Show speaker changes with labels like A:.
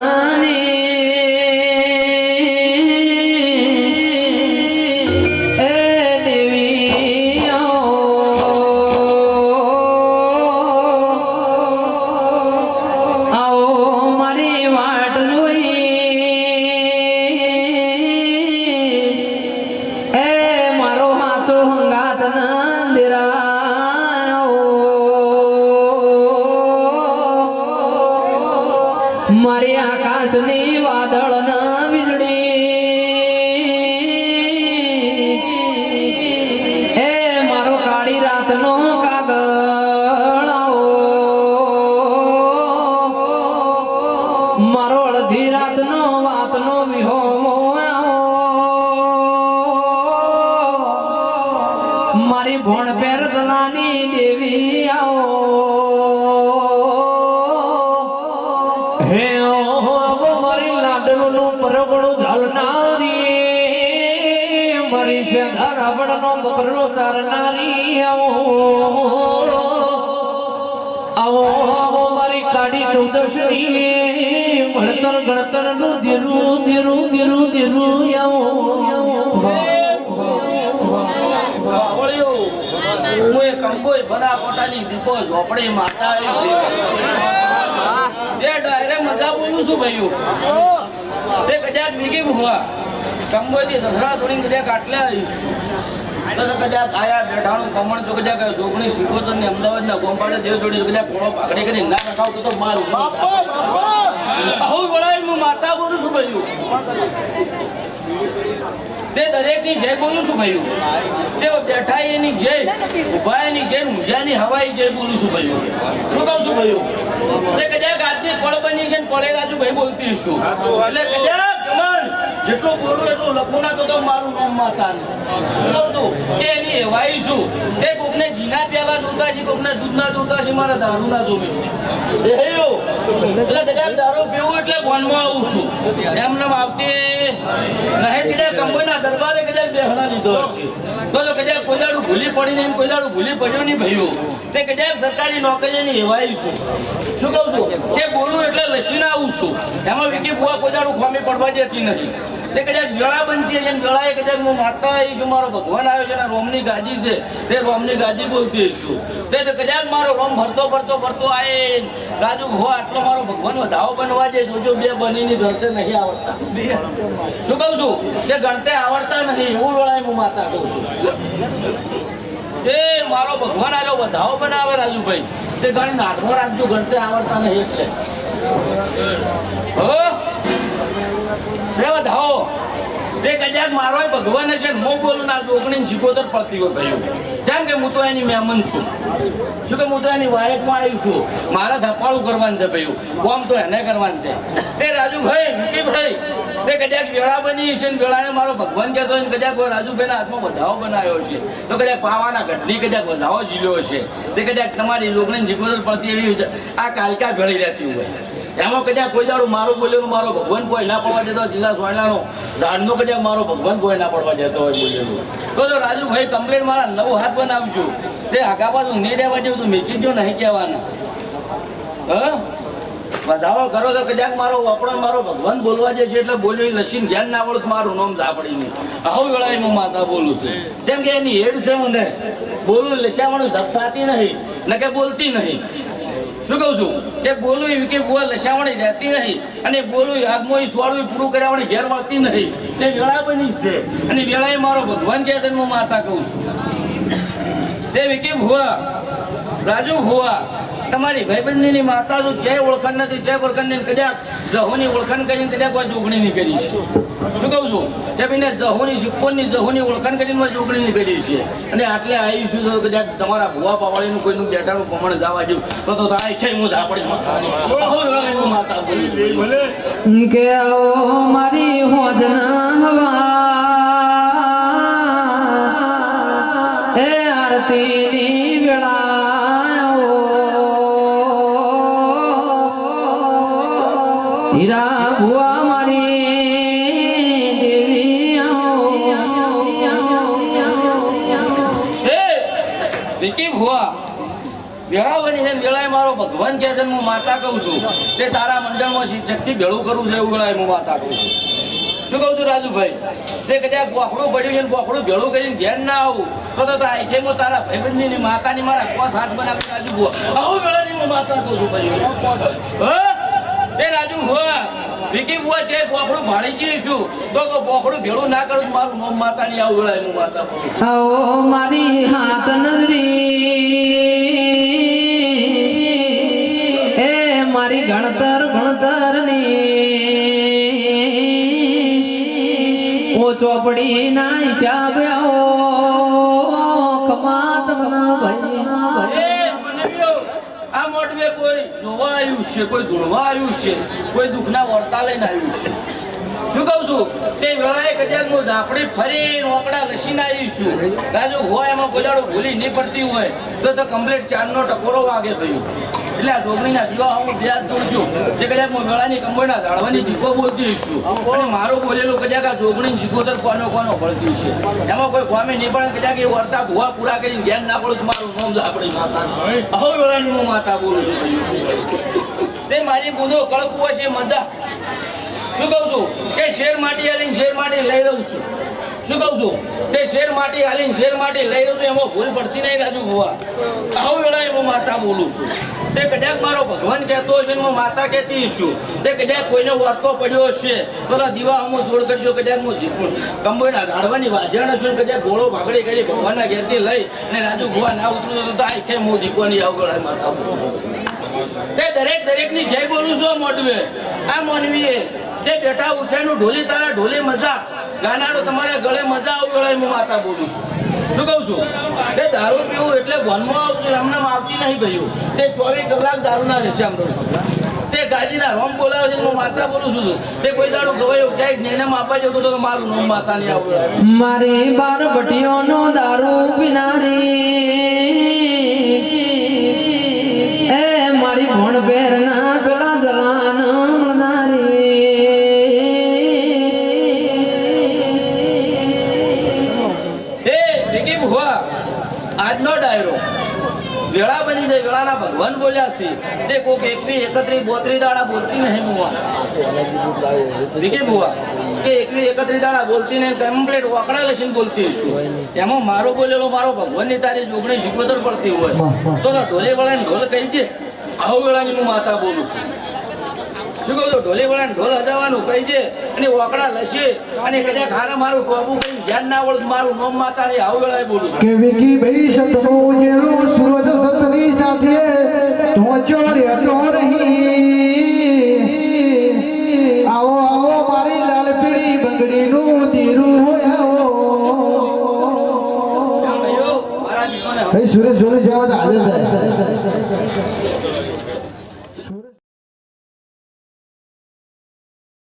A: એ વાદળ ન વીજળી. હે મારો કાળી રાતનો કાગળ આવો. મારો અડધી રાતનો વાતનો વિહોમો પરગણું ઝાલનારી છે શેધા રાવણનો બકરો ચારનારી, આવો આવો મારી ચૌદશરી ચૌદશની ભણતર, ગણતર, નું ધીરું ધીરું ધીરું ધીરું, આવો
B: કંકોઈ ભલા કોટાની દીપો ઝોપડી માતા જે ડાયરે મજા બોલું છું ભાઈઓ. તે કદાચ બીજી ભૂવા કંબોઈથી દસરા થોડી કદાચ આટલે આવીશ તો કદાચ આયા બેઠાણું કમણ તો કદાચ જોગણી શીખોતર ને અમદાવાદના ગોંપાડે દેવ જોડી કદાચ થોડો પાઘડી કરી ના રખાવ તો મારું આવું વળાય હું માતા બોલું છું ભાઈ તે દરેકની જય બોલું છું ભાઈ તે બેઠા એની જય ઊભા એની જય ઊંઝાની હવાઈ જય બોલું છું ભાઈ શું કહું છું ભાઈઓ? તે કદાચ આજની પળ બની છે ને પળે બોલતી છું એટલે કદાચ કમન જેટલું બોલું એટલું લખું ના તો તો મારું નામ માતા ને શું કહું છું કે એની છું. કોકને ઘીના પ્યાલા જોતા છે કોકને દૂધના જોતા છે મારા દારૂના જોવે છે. એટલે કદાચ દારૂ પીવું એટલે ભણવા આવું છું. એમને આવતી નહીં કદાચ કંબોઈના દરબારે કદાચ બેહણા લીધો હશે. તો તો કદાચ કોઈ દાડું ભૂલી પડી નહીં, કોઈ દાડું ભૂલી પડ્યો નહીં ભાઈઓ, તે કદાચ સરકારી નોકરીની હેવાયું છું. શું કહું છું? કે બોલું એટલે લસીને આવું છું. એમાં વિકી બુઆ કોઈ દાડું ખોમી પડવા દેતી નહીં તે કદાચ વેળા બનતી હશે વેળાએ કદાચ હું આવી છું મારો ભગવાન આવ્યો છે, અને રોમની ગાદી છે, તે રોમની ગાદી બોલતી છું. તે કદાચ મારો રોમ ભરતો ભરતો ભરતો આવે રાજુ હો આટલો મારો ભગવાન વધાવો બનવા દે, જોજો બે બનીની ગણતે નહીં આવડતા. શું કહું છું? તે ગણતે આવડતા નહીં, એવું વેળાએ હું માતા કહું છું. તે મારો ભગવાન આવ્યો વધાવો બનાવે રાજુભાઈ. તે ગણી નાઠવો રાખજો ગણતે આવડતા નહીં એટલે. હો? રે વધાવો. તે કદાચ મારો ભગવાન છે ને બોલું ના ઓગણીસ સિકોતર પડતી હોય ભાઈઓ. જેમ કે હું તો એની મહેમાન શું કે હું તો એની આવી છું. મારે ધપાળું કરવાનું છે ભાઈઓ. કોમ તો એને કરવાનું છે. તે રાજુભાઈ, વિકીભાઈ તે કદાચ વેળા બની છે ને વેળાએ મારો ભગવાન કહેતો હોય કદાચ રાજુભાઈના હાથમાં વધાવો બનાવ્યો છે. તો કદાચ પાવાના ગઢની કદાચ વધાવો જીલ્યો છે. તે કદાચ તમારી ઓગણીસ સિકોતર પડતી એવી આ કાલકા ભળી રહેતી હોય. એમાં કદાચ કોઈ દાડું મારું બોલ્યો મારો ભગવાન કોઈ ના પડવા જતો, જિલ્લા સોયલાનો ઝાડનો કદાચ મારો ભગવાન કોઈ ના પડવા જતો હોય બોલેલું તો તો રાજુભાઈ કમ્પ્લેન મારા નવો હાથ બનાવજો. તે આગા બાજુ નહીં રહેવા જેવું તું મેકી જો નહીં કહેવાના. હ? વધારો કરો તો કદાચ મારો વાપરો મારો ભગવાન બોલવા જે છે એટલે બોલ્યો લસીન ધ્યાન ના આવડત મારું નામ ઝાપડીનું. આવું વેળાએ હું માતા બોલું છું. જેમ કે એની હેડ છે મને. બોલું લસામણું જપ થતી નહીં. ને કે બોલતી નહીં. શું કહું છું? કે બોલું કે બોલ લસાવણી રહેતી નહીં અને બોલું આગમાં સ્વાળું પૂરું કરાવવાની ઘેર મળતી નહીં. એ વેળા બની છે. અને વેળાએ મારો ભગવાન કહે છે, હું માતા કહું છું. તે વિકી ભુવા રાજુ ભુવા તમારી ભાઈબંધીની માતા તો ક્યાંય ઓળખાણ નથી ક્યાંય ઓળખાણ નહીં કદાચ જહોની ઓળખાણ કરીને કદાચ કોઈ જોગણી નહીં કરી છે. શું કહું છું? ભાઈને જહોની સિક્કોની જહોની ઓળખાણ કરીને મેં જોગણી નહીં કરી છે. અને આટલે આવીશું તો કદાચ તમારા ભુવા પાવાળીનું કોઈનું બેટાનું પ્રમાણ જવા જેવું, તો તો થાય છે, હું ઝાપડી માતાની. માતા
A: કે મારી હોદના હવા. હીરા ભુવા મારી દેવી
B: ભુવા વેળાવણી છે વેળાએ મારો ભગવાન કહે છે હું માતા કહું છું. તે તારા મંડળમાં શિક્ષકથી ભેળું કરું છે એવું વેળાએ હું માતા કહું શું કહું છું રાજુભાઈ? તે કદાચ ગોખડું પડ્યું છે ને બોખડું ભેળું કરીને ઘેર ના આવું, તો તો આઈ હું તારા ભાઈબંધીની માતાની મારા કોસ હાથ બનાવી રાજુ ભુવા આવું વેળાની હું માતા કહું છું ભાઈ એ રાજુ ભુવા વિકી ભુવા છે બોખડું ભાળી જઈશું તો તો બોખડું ભેળું ના કરું મારું નોમ માતા ની આવું હું માતા
A: મારી હાથ નજરી. એ મારી ગણતર ગણતરની ઓ ચોપડી ના હિસાબે આવો. કમાત બના ભાઈ.
B: આ મોઢવે કોઈ જોવા આવ્યું છે, કોઈ ધોળવા આવ્યું છે, કોઈ દુઃખના વર્તા લઈને આવ્યું છે. શું કહું છું? તે વેળાએ કદાચ હું ફરી રોકડા લસીને આવી છું. રાજુ હોય એમાં ગોજાડો ભૂલી નહીં પડતી હોય, તો તો કમ્પ્લીટ ચારનો ટકોરો વાગે થયું એટલે આ જોગણીના દીવા હું ધ્યાન જોડજો. જે કદાચ હું વેળાની કંબોના ઝાડવાની દીપો બોલતી અને મારું બોલેલો કદાચ આ જોગણી શીખોતર કોનો કોનો ભળતી છે એમાં કોઈ ગમે નહીં, પણ કદાચ એ વર્તા ભૂવા પૂરા કરીને ધ્યાન ના પડું મારું નામ આપણી માતા. હવે વેળાની હું માતા બોલું છું. તે મારી બુધો કળકુવા છે મજા શું કહું છું? કે શેર માટી આલી શેર માટી લઈ લઉં છું. શું કહું છું? તે શેર માટી હાલીને શેર માટી લઈ રહ્યું એમાં ભૂલ પડતી નહીં રાજુ ભુવા. આવું વેળાએ હું માતા બોલું છું. તે કદાચ મારો ભગવાન કહેતો હશે ને હું માતા કહેતી છું તે કદાચ કોઈને વર્તો પડ્યો હશે, તો દીવા હું જોડ કરજો, કદાચ હું જીપું કંબોઈના ઝાડવાની વાજણ હશે કદાચ ગોળો ભાગડી કરી ભગવાનના ઘેરથી લઈ અને રાજુ ભુવા ના ઉતરું તો આ કે હું દીપવાની આવું માતા તે દરેક દરેકની જય બોલું છું મોટવે આ મોનવીએ. તે બેઠા ઉઠ્યાનું ઢોલી તારા ઢોલી મજા. ગાનારો તમારા ગળે મજા આવું વેળાએ હું માતા બોલું છું. શું કહું છું? તે દારૂ પીવું એટલે ભનમાં આવું છું એમને આવતી નહીં ભાઈઓ. તે ચોવીસ કલાક દારૂના રહેશે આમ તે ગાજીના રોમ બોલાવે છે હું માતા બોલું છું તે કોઈ દાડો ગવાયો, ક્યાંય જ્ઞાનમાં આપવા જતો તો મારું નામ માતા નહીં આવું
A: મારી બાર ભટીઓનો દારૂ પીનારી. એ મારી ભણ બેરના
B: ભગવાન બોલ્યા છે. તે કોક એકવી, એકત્રી, બોત્રી દાડા બોલતી નહીં મુવા વિકે બુવા કે એકવી, એકત્રી દાડા બોલતી નહીં કમ્પ્લીટ વાકડા લસીને બોલતી છું એમાં મારો બોલેલો મારો ભગવાનની તારીખ ઓગણીસ ઇકોતર પડતી હોય. તો તો ઢોલે વળાને ઢોલ કહી દે. આવું વેળાની હું માતા બોલું છું. શું કહું છું ઢોલે વળાને ઢોલ હજાવવાનું કહી દે અને વાકડા લશે અને કદાચ હારે મારું ટોપું કઈ ધ્યાન ના વળતું મારું નોમ માતા ને આવું વેળાએ બોલું
C: કે વિકી ભાઈ સતનો જેરો સૂરજ સતની સાથે તો ચોરે તો નહીં. આવો આવો મારી લાલ પીળી બંગડીનું દીરું હોય આવો. ભાઈ સુરેશ સુરેશ જવા હાજર થાય.